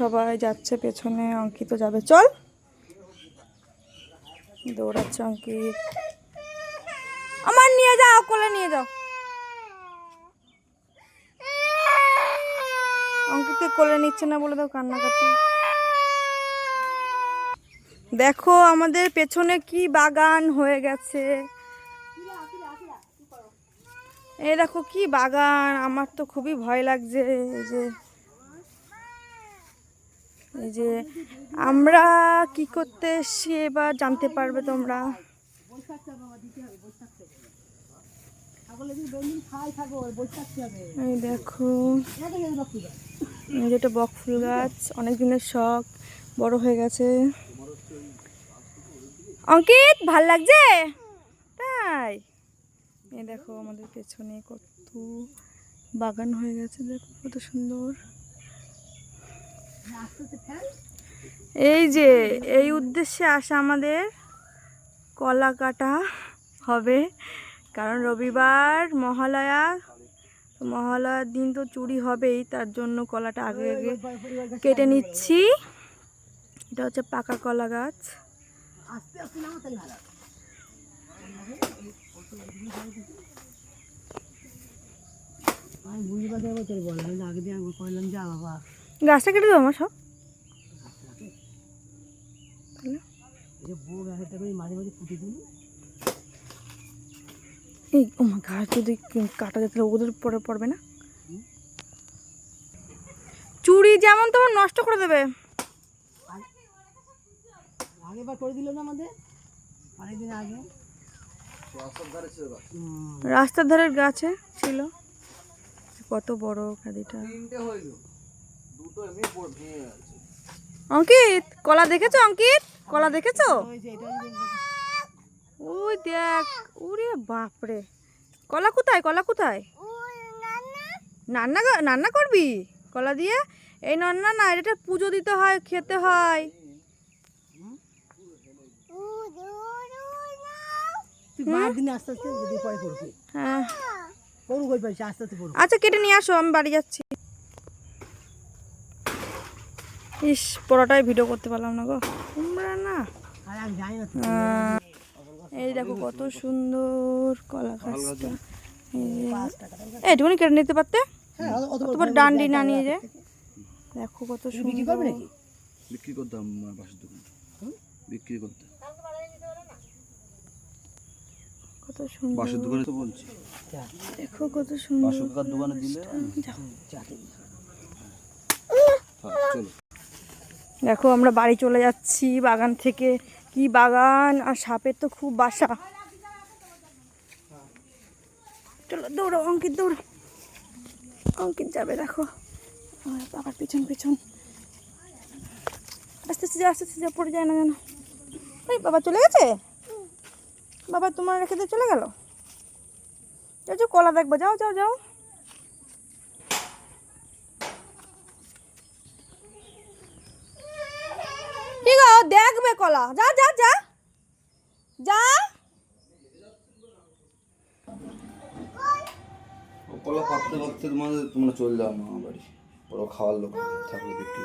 সবাই যাচ্ছে, পেছনে অঙ্কিত যাবে। চল। দৌড়াচ্ছে অঙ্কিত। আমার নিয়ে যাও, কোলে নিয়ে যাও। অঙ্কিতকে কোলে নিচ্ছে না বলে দাও কান্নাকাটি। দেখো আমাদের পেছনে কি বাগান হয়ে গেছে। এই দেখো কি বাগান, আমার তো খুবই ভয় লাগছে, এই যে এই যে আমরা কি করতে এসছি এবার জানতে পারবে তোমরা। দেখো যেটা বক ফুল গাছ অনেক দিনের শখ, বড় হয়ে গেছে। অঙ্কিত, ভালো লাগছে? তাই? এই দেখো, আমাদের পেছনে কত বাগান হয়ে গেছে, দেখো কত সুন্দর। এই যে, এই উদ্দেশ্যে আসা আমাদের কলা কাটা হবে। কারণ রবিবার মহালয়া মহালয়ার দিন তো চুরি হবেই, তার জন্য কলাটা আগে আগে কেটে নিচ্ছি। এটা হচ্ছে পাকা কলা গাছ। আগে দিয়ে আমি কইলাম যা বাবা। গাছটা কেটে দেবো আমার সব। তাহলে এই ও গাছ যদি কাটা যেত ওদের পরে পড়বে না? চুড়ি যেমন তেমন নষ্ট করে দেবে। আগেবার করে দিল না আমাদের? অনেকদিন আগে। রাস্তার ধারের গাছে ছিল। কত বড় খাদিটা অঙ্কিত কলা দেখেছ অঙ্কিত? কলা দেখেছ? ওই দেখ ওরে বাপরে। কলা কোথায় কলা কোথায়? রান্না রান্না করবি কলা দিয়ে? এই রান্না না এটা পুজো দিতে হয় খেতে হয়। হ্যাঁ। আচ্ছা কেটে নিয়ে আসো আমি বাড়ি যাচ্ছি। ইস পরোটায় ভিডিও করতে পারলাম না গো। তোমরা না। এই দেখো কত সুন্দর কলা গাছটা। এইটুকুনি কেটে নিতে পারতে? হ্যাঁ তোমার ডান্ডি না নিয়ে যে। দেখো। কত বিক্রি সুন্দর। বিক্রি করতাম আমার পাশের দোকানে। বিক্রি করতে। কত সুন্দর। বাসের দোকানে তো বলছি। দেখো কত সুন্দর বাসর দোকানে দিলে চলো। দেখো আমরা বাড়ি চলে যাচ্ছি বাগান থেকে। কি বাগান? আর সাপের তো খুব বাসা। চলো দৌড়ো অঙ্কিত দৌড়ো। অঙ্কিত যাবে দেখো। বাবার পিছন পিছন। আস্তে আস্তে আস্তে আস্তে পড়ে যায় না যেন। ওই বাবা চলে গেছে? বাবা তোমার রেখে দিয়ে চলে গেল? যাও, কলা দেখব। যাও যাও যাও। দেখবে কলা। যা যা যা। যা। কলা পাততে পাততে তোমাদের তোমরা চলে যাও মা বাড়ি। ওরা খাওয়ার লোক থাকলে বিক্রি